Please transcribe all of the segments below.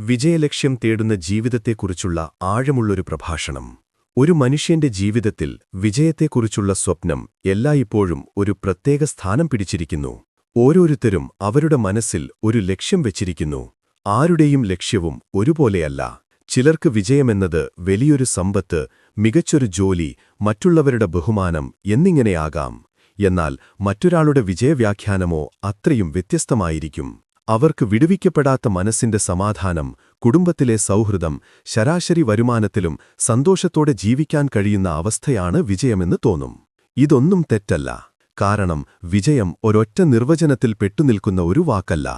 വിജയലക്ഷ്യം തേടുന്ന ജീവിതത്തെക്കുറിച്ചുള്ള ആഴമുള്ളൊരു പ്രഭാഷണം. ഒരു മനുഷ്യന്റെ ജീവിതത്തിൽ വിജയത്തെക്കുറിച്ചുള്ള സ്വപ്നം എല്ലായ്പ്പോഴും ഒരു പ്രത്യേക സ്ഥാനം പിടിച്ചിരിക്കുന്നു. ഓരോരുത്തരും അവരുടെ മനസ്സിൽ ഒരു ലക്ഷ്യം വെച്ചിരിക്കുന്നു. ആരുടെയും ലക്ഷ്യവും ഒരുപോലെയല്ല. ചിലർക്ക് വിജയമെന്നത് വലിയൊരു സമ്പത്ത് മികച്ചൊരു ജോലി മറ്റുള്ളവരുടെ ബഹുമാനം എന്നിങ്ങനെയാകാം. എന്നാൽ മറ്റൊരാളുടെ വിജയവ്യാഖ്യാനമോ അത്രയും വ്യത്യസ്തമായിരിക്കും. അവർക്ക് വിടുവിക്കപ്പെടാത്ത മനസ്സിന്റെ സമാധാനം കുടുംബത്തിലെ സൗഹൃദം ശരാശരി വരുമാനത്തിലും സന്തോഷത്തോടെ ജീവിക്കാൻ കഴിയുന്ന അവസ്ഥയാണ് വിജയമെന്ന് തോന്നും. ഇതൊന്നും തെറ്റല്ല. കാരണം വിജയം ഒരൊറ്റ നിർവചനത്തിൽ പെട്ടുനിൽക്കുന്ന ഒരു വാക്കല്ല.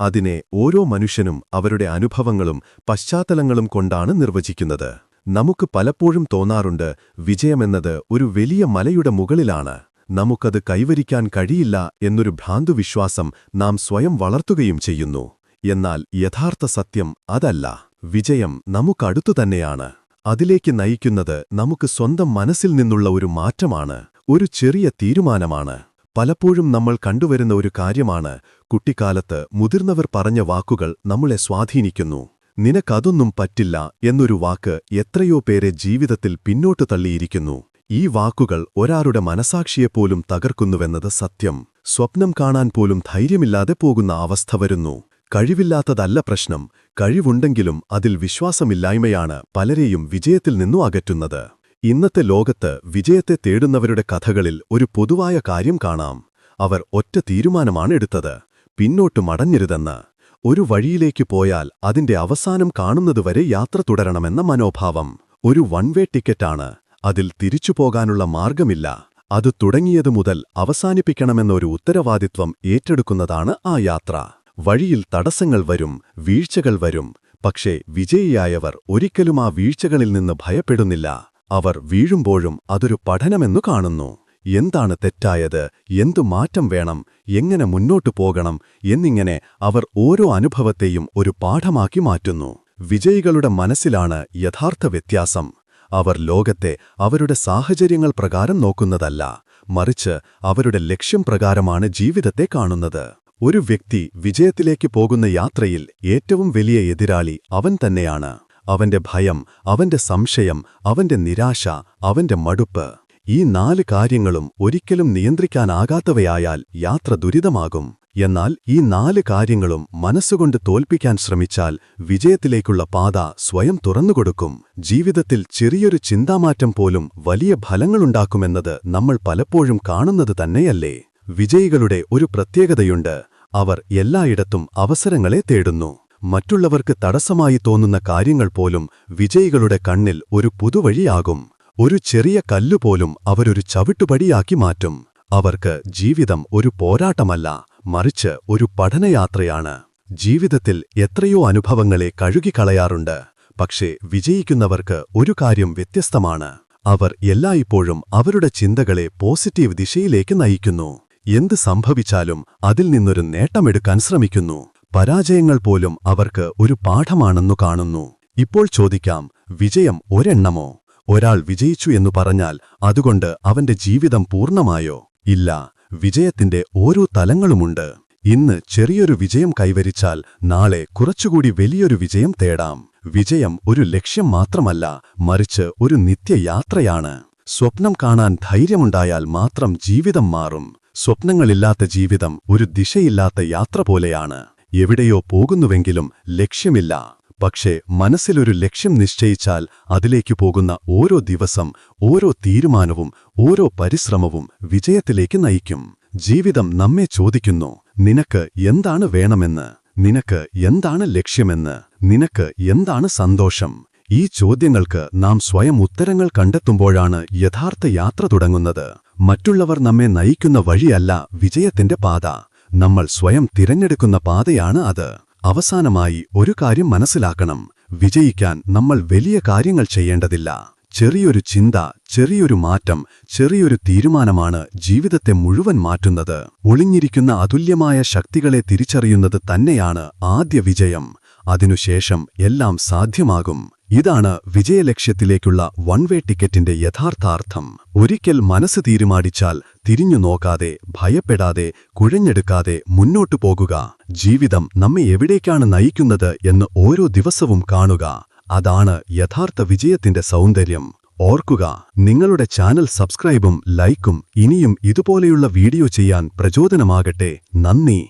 അതിനെ ഓരോ മനുഷ്യനും അവരുടെ അനുഭവങ്ങളും പശ്ചാത്തലങ്ങളും കൊണ്ടാണ് നിർവചിക്കുന്നത്. നമുക്ക് പലപ്പോഴും തോന്നാറുണ്ട് വിജയമെന്നത് ഒരു വലിയ മലയുടെ മുകളിലാണ്. നമുക്കത് കൈവരിക്കാൻ കഴിയില്ല എന്നൊരു ഭ്രാന്തുവിശ്വാസം നാം സ്വയം വളർത്തുകയും ചെയ്യുന്നു. എന്നാൽ യഥാർത്ഥ സത്യം അതല്ല. വിജയം നമുക്കടുത്തു തന്നെയാണ്. അതിലേക്ക് നയിക്കുന്നത് നമുക്ക് സ്വന്തം മനസ്സിൽ നിന്നുള്ള ഒരു മാറ്റമാണ് ഒരു ചെറിയ തീരുമാനമാണ്. പലപ്പോഴും നമ്മൾ കണ്ടുവരുന്ന ഒരു കാര്യമാണ് കുട്ടിക്കാലത്ത് മുതിർന്നവർ പറഞ്ഞ വാക്കുകൾ നമ്മളെ സ്വാധീനിക്കുന്നു. നിനക്കതൊന്നും പറ്റില്ല എന്നൊരു വാക്ക് എത്രയോ പേരെ ജീവിതത്തിൽ പിന്നോട്ടു തള്ളിയിരിക്കുന്നു. ഈ വാക്കുകൾ ഒരാളുടെ മനസാക്ഷിയെപ്പോലും തകർക്കുന്നുവെന്നത് സത്യം. സ്വപ്നം കാണാൻ പോലും ധൈര്യമില്ലാതെ പോകുന്ന അവസ്ഥ വരുന്നു. കഴിവില്ലാത്തതല്ല പ്രശ്നം. കഴിവുണ്ടെങ്കിലും അതിൽ വിശ്വാസമില്ലായ്മയാണ് പലരെയും വിജയത്തിൽ നിന്നു അകറ്റുന്നത്. ഇന്നത്തെ ലോകത്ത് വിജയത്തെ തേടുന്നവരുടെ കഥകളിൽ ഒരു പൊതുവായ കാര്യം കാണാം. അവർ ഒറ്റ തീരുമാനമാണ് എടുത്തത്. പിന്നോട്ട് മടഞ്ഞരുതെന്ന്. ഒരു വഴിയിലേക്ക് പോയാൽ അതിന്റെ അവസാനം കാണുന്നതുവരെ യാത്ര തുടരണമെന്ന മനോഭാവം. ഒരു വൺവേ ടിക്കറ്റാണ്. അതിൽ തിരിച്ചു പോകാനുള്ള മാർഗമില്ല അത് തുടങ്ങിയതു മുതൽ അവസാനിപ്പിക്കണമെന്നൊരു ഉത്തരവാദിത്വം ഏറ്റെടുക്കുന്നതാണ് ആ യാത്ര. വഴിയിൽ തടസ്സങ്ങൾ വരും വീഴ്ചകൾ വരും. പക്ഷേ വിജയിയായവർ ഒരിക്കലും ആ വീഴ്ചകളിൽ നിന്ന് ഭയപ്പെടുന്നില്ല. അവർ വീഴുമ്പോഴും അതൊരു പഠനമെന്നു കാണുന്നു. എന്താണ് തെറ്റായത്? എന്തു മാറ്റം വേണം? എങ്ങനെ മുന്നോട്ടു പോകണം? എന്നിങ്ങനെ അവർ ഓരോ അനുഭവത്തെയും ഒരു പാഠമാക്കി മാറ്റുന്നു. വിജയികളുടെ മനസ്സിലാണ് യഥാർത്ഥ വ്യത്യാസം. അവർ ലോകത്തെ അവരുടെ സാഹചര്യങ്ങൾ പ്രകാരം നോക്കുന്നതല്ല മറിച്ച് അവരുടെ ലക്ഷ്യം പ്രകാരമാണ് ജീവിതത്തെ കാണുന്നത്. ഒരു വ്യക്തി വിജയത്തിലേക്ക് പോകുന്ന യാത്രയിൽ ഏറ്റവും വലിയ എതിരാളി അവൻ തന്നെയാണ്. അവന്റെ ഭയം അവന്റെ സംശയം അവന്റെ നിരാശ അവന്റെ മടുപ്പ് ഈ നാല് കാര്യങ്ങളും ഒരിക്കലും നിയന്ത്രിക്കാനാകാത്തവയായാൽ യാത്ര ദുരിതമാകും. എന്നാൽ ഈ നാല് കാര്യങ്ങളും മനസ്സുകൊണ്ട് തോൽപ്പിക്കാൻ ശ്രമിച്ചാൽ വിജയത്തിലേക്കുള്ള പാത സ്വയം തുറന്നുകൊടുക്കും. ജീവിതത്തിൽ ചെറിയൊരു ചിന്താമാറ്റം പോലും വലിയ ഫലങ്ങളുണ്ടാക്കുമെന്നത് നമ്മൾ പലപ്പോഴും കാണുന്നത് തന്നെയല്ലേ? വിജയികളുടെ ഒരു പ്രത്യേകതയുണ്ട്. അവർ എല്ലായിടത്തും അവസരങ്ങളെ തേടുന്നു. മറ്റുള്ളവർക്ക് തടസ്സമായി തോന്നുന്ന കാര്യങ്ങൾ പോലും വിജയികളുടെ കണ്ണിൽ ഒരു പുതുവഴിയാകും. ഒരു ചെറിയ കല്ലുപോലും അവരൊരു ചവിട്ടുപടിയാക്കി മാറ്റും. അവർക്ക് ജീവിതം ഒരു പോരാട്ടമല്ല മറിച്ച് ഒരു പഠനയാത്രയാണ്. ജീവിതത്തിൽ എത്രയോ അനുഭവങ്ങളെ കഴുകിക്കളയാറുണ്ട് പക്ഷേ വിജയിക്കുന്നവർക്ക് ഒരു കാര്യം വ്യത്യസ്തമാണ്. അവർ എല്ലായ്പ്പോഴും അവരുടെ ചിന്തകളെ പോസിറ്റീവ് ദിശയിലേക്ക് നയിക്കുന്നു. എന്ത് സംഭവിച്ചാലും അതിൽ നിന്നൊരു നേട്ടമെടുക്കാൻ ശ്രമിക്കുന്നു. പരാജയങ്ങൾ പോലും അവർക്ക് ഒരു പാഠമാണെന്നു കാണുന്നു. ഇപ്പോൾ ചോദിക്കാം വിജയം ഒരെണ്ണമോ? ഒരാൾ വിജയിച്ചു എന്നു പറഞ്ഞാൽ അതുകൊണ്ട് അവന്റെ ജീവിതം പൂർണമായോ? ഇല്ല വിജയത്തിന്റെ ഓരോ തലങ്ങളുമുണ്ട്. ഇന്ന് ചെറിയൊരു വിജയം കൈവരിച്ചാൽ നാളെ കുറച്ചുകൂടി വലിയൊരു വിജയം തേടാം. വിജയം ഒരു ലക്ഷ്യം മാത്രമല്ല മറിച്ച് ഒരു നിത്യയാത്രയാണ്. സ്വപ്നം കാണാൻ ധൈര്യമുണ്ടായാൽ മാത്രം ജീവിതം മാറും. സ്വപ്നങ്ങളില്ലാത്ത ജീവിതം ഒരു ദിശയില്ലാത്ത യാത്ര പോലെയാണ്. എവിടെയോ പോകുന്നുവെങ്കിലും ലക്ഷ്യമില്ല. പക്ഷേ മനസ്സിലൊരു ലക്ഷ്യം നിശ്ചയിച്ചാൽ അതിലേക്കു പോകുന്ന ഓരോ ദിവസം ഓരോ തീരുമാനവും ഓരോ പരിശ്രമവും വിജയത്തിലേക്ക് നയിക്കും. ജീവിതം നമ്മെ ചോദിക്കുന്നു നിനക്ക് എന്താണ് വേണമെന്ന്? നിനക്ക് എന്താണ് ലക്ഷ്യമെന്ന്? നിനക്ക് എന്താണ് സന്തോഷം? ഈ ചോദ്യങ്ങൾക്ക് നാം സ്വയം ഉത്തരങ്ങൾ കണ്ടെത്തുമ്പോഴാണ് യഥാർത്ഥ യാത്ര തുടങ്ങുന്നത്. മറ്റുള്ളവർ നമ്മെ നയിക്കുന്ന വഴിയല്ല വിജയത്തിന്റെ പാത. നമ്മൾ സ്വയം തിരഞ്ഞെടുക്കുന്ന പാതയാണ് അത്. അവസാനമായി ഒരു കാര്യം മനസ്സിലാക്കണം. വിജയിക്കാൻ നമ്മൾ വലിയ കാര്യങ്ങൾ ചെയ്യേണ്ടതില്ല. ചെറിയൊരു ചിന്ത ചെറിയൊരു മാറ്റം ചെറിയൊരു തീരുമാനമാണ് ജീവിതത്തെ മുഴുവൻ മാറ്റുന്നത്. ഒളിഞ്ഞിരിക്കുന്ന അതുല്യമായ ശക്തികളെ തിരിച്ചറിയുന്നത് തന്നെയാണ് ആദ്യ വിജയം. അതിനുശേഷം എല്ലാം സാധ്യമാകും. ഇതാണ് വിജയലക്ഷ്യത്തിലേക്കുള്ള വൺ വേ ടിക്കറ്റിന്റെ യഥാർത്ഥാർത്ഥം. ഒരിക്കൽ മനസ്സ് തീരുമാനിച്ചാൽ തിരിഞ്ഞു നോക്കാതെ ഭയപ്പെടാതെ കുഴഞ്ഞെടുക്കാതെ മുന്നോട്ടു പോകുക. ജീവിതം നമ്മെ എവിടേക്കാണ് നയിക്കുന്നത് എന്ന് ഓരോ ദിവസവും കാണുക. അതാണ് യഥാർത്ഥ വിജയത്തിന്റെ സൗന്ദര്യം. ഓർക്കുക നിങ്ങളുടെ ചാനൽ സബ്സ്ക്രൈബും ലൈക്കും ഇനിയും ഇതുപോലെയുള്ള വീഡിയോ ചെയ്യാൻ പ്രചോദനമാകട്ടെ. നന്ദി.